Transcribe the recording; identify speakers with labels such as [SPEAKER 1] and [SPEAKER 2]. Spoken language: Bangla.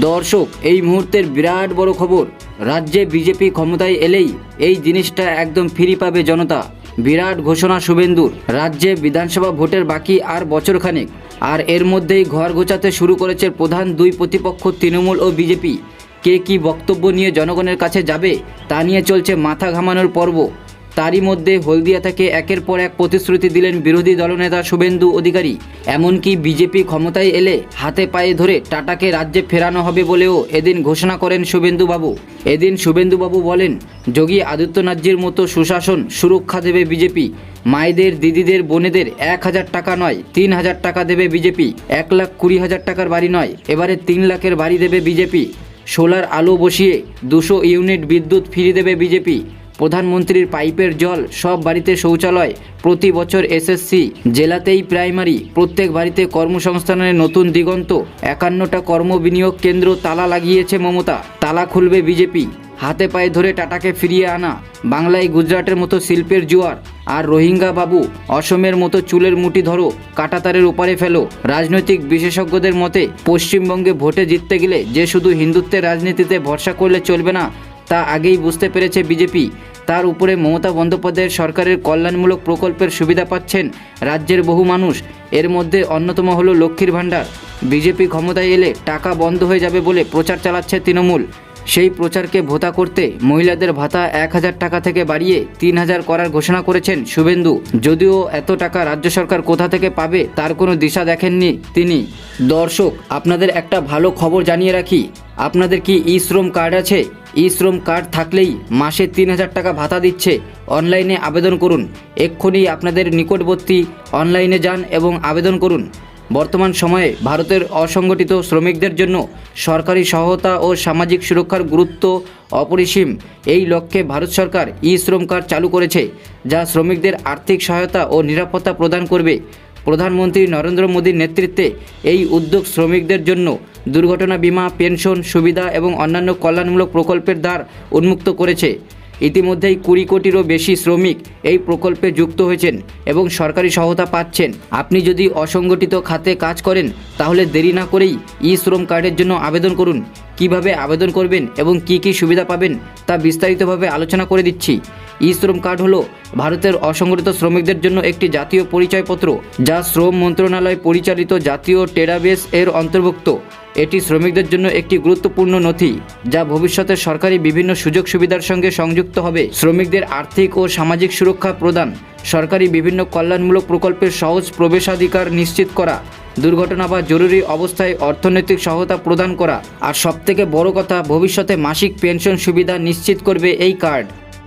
[SPEAKER 1] দর্শক, এই মুহূর্তের বিরাট বড় খবর। রাজ্যে বিজেপি ক্ষমতায় এলেই এই জিনিসটা একদম ফ্রি পাবে জনতা। বিরাট ঘোষণা শুভেন্দুর। রাজ্যে বিধানসভা ভোটের বাকি আর বছরখানেক আর এর মধ্যেই ঘর গোছাতে শুরু করেছে প্রধান দুই প্রতিপক্ষ তৃণমূল ও বিজেপি। কে কি বক্তব্য নিয়ে জনগণের কাছে যাবে, তা নিয়ে চলছে মাথা ঘামানোর পর্ব। তারই মধ্যে হলদিয়া থেকে একের পর এক প্রতিশ্রুতি দিলেন বিরোধী দলনেতা শুভেন্দু অধিকারী। এমনকি বিজেপি ক্ষমতায় এলে হাতে পায়ে ধরে টাটাকে রাজ্যে ফেরানো হবে বলেও এদিন ঘোষণা করেন শুভেন্দুবাবু। এদিন শুভেন্দুবাবু বলেন, যোগী আদিত্যনাথজির মতো সুশাসন সুরক্ষা দেবে বিজেপি। মায়েদের, দিদিদের, বোনেদের এক হাজার টাকা নয়, তিন হাজার টাকা দেবে বিজেপি। এক লাখ কুড়ি হাজার টাকার বাড়ি নয়, এবারে তিন লাখের বাড়ি দেবে বিজেপি। সোলার আলো বসিয়ে দুশো ইউনিট বিদ্যুৎ ফিরিয়ে দেবে বিজেপি। প্রধানমন্ত্রীর পাইপের জল সব বাড়িতে শৌচালয়। প্রতি বছর এসএসসি জেলাতেই প্রাইমারি। প্রত্যেক বাড়িতে কর্মসংস্থানের নতুন দিগন্ত। একান্নটা কর্ম বিনিয়োগ কেন্দ্র তালা লাগিয়েছে মমতা। তালা খুলবে বিজেপি। হাতে পায়ে ধরে টাটাকে ফিরিয়ে আনা। বাংলায় গুজরাটের মতো শিল্পের জোয়ার। আর রোহিঙ্গা বাবু, অসমের মতো চুলের মুঠি ধরো, কাটাতারের ওপারে ফেলো। রাজনৈতিক বিশেষজ্ঞদের মতে, পশ্চিমবঙ্গে ভোটে জিততে গেলে যে শুধু হিন্দুত্বের রাজনীতিতে ভরসা করলে চলবে না, তা আগেই বুঝতে পেরেছে বিজেপি। তার উপরে মমতা বন্দ্যোপাধ্যায়ের সরকারের কল্যাণমূলক প্রকল্পের সুবিধা পাচ্ছেন রাজ্যের বহু মানুষ। এর মধ্যে অন্যতম হলো লক্ষ্মীর ভাণ্ডার। বিজেপি ক্ষমতায় এলে টাকা বন্ধ হয়ে যাবে বলে প্রচার চালাচ্ছে তৃণমূল। সেই প্রচারকে ভোতা করতে মহিলাদের ভাতা এক হাজার টাকা থেকে বাড়িয়ে তিন হাজার করার ঘোষণা করেছেন শুভেন্দু। যদিও এত টাকা রাজ্য সরকার কোথা থেকে পাবে তার কোনো দিশা দেখেননি তিনি। দর্শক, আপনাদের একটা ভালো খবর জানিয়ে রাখি। আপনাদের কি ই শ্রম কার্ড আছে? ই শ্রম কার্ড থাকলেই মাসে তিন হাজার টাকা ভাতা দিচ্ছে। অনলাইনে আবেদন করুন। এক্ষুনি আপনাদের নিকটবর্তী অনলাইনে যান এবং আবেদন করুন। বর্তমান সময়ে ভারতের অসংগঠিত শ্রমিকদের জন্য সরকারি সহায়তা ও সামাজিক সুরক্ষার গুরুত্ব অপরিসীম। এই লক্ষ্যে ভারত সরকার ই শ্রম কার্ড চালু করেছে, যা শ্রমিকদের আর্থিক সহায়তা ও নিরাপত্তা প্রদান করবে। প্রধানমন্ত্রী নরেন্দ্র মোদীর নেতৃত্বে এই উদ্যোগ শ্রমিকদের জন্য দুর্ঘটনা বীমা, পেনশন সুবিধা এবং অন্যান্য কল্যাণমূলক প্রকল্পের দ্বার উন্মুক্ত করেছে। ইতিমধ্যেই কুড়ি কোটিরও বেশি শ্রমিক এই প্রকল্পে যুক্ত হয়েছেন এবং সরকারি সহায়তা পাচ্ছেন। আপনি যদি অসংগঠিত খাতে কাজ করেন, তাহলে দেরি না করেই ই শ্রম কার্ডের জন্য আবেদন করুন। কীভাবে আবেদন করবেন এবং কি কি সুবিধা পাবেন, তা বিস্তারিতভাবে আলোচনা করে দিচ্ছি। ই শ্রম কার্ড হলো ভারতের অসংগঠিত শ্রমিকদের জন্য একটি জাতীয় পরিচয়পত্র, যা শ্রম মন্ত্রণালয় পরিচালিত জাতীয় টেরাবেস এর অন্তর্ভুক্ত। এটি শ্রমিকদের জন্য একটি গুরুত্বপূর্ণ নথি, যা ভবিষ্যতে সরকারি বিভিন্ন সুযোগ সুবিধার সঙ্গে সংযুক্ত হবে। শ্রমিকদের আর্থিক ও সামাজিক সুরক্ষা প্রদান, সরকারি বিভিন্ন কল্যাণমূলক প্রকল্পের সহজ প্রবেশাধিকার নিশ্চিত করা, দুর্ঘটনা বা জরুরি অবস্থায় অর্থনৈতিক সহায়তা প্রদান করা, আর সবথেকে বড় কথা, ভবিষ্যতে মাসিক পেনশন সুবিধা নিশ্চিত করবে এই কার্ড।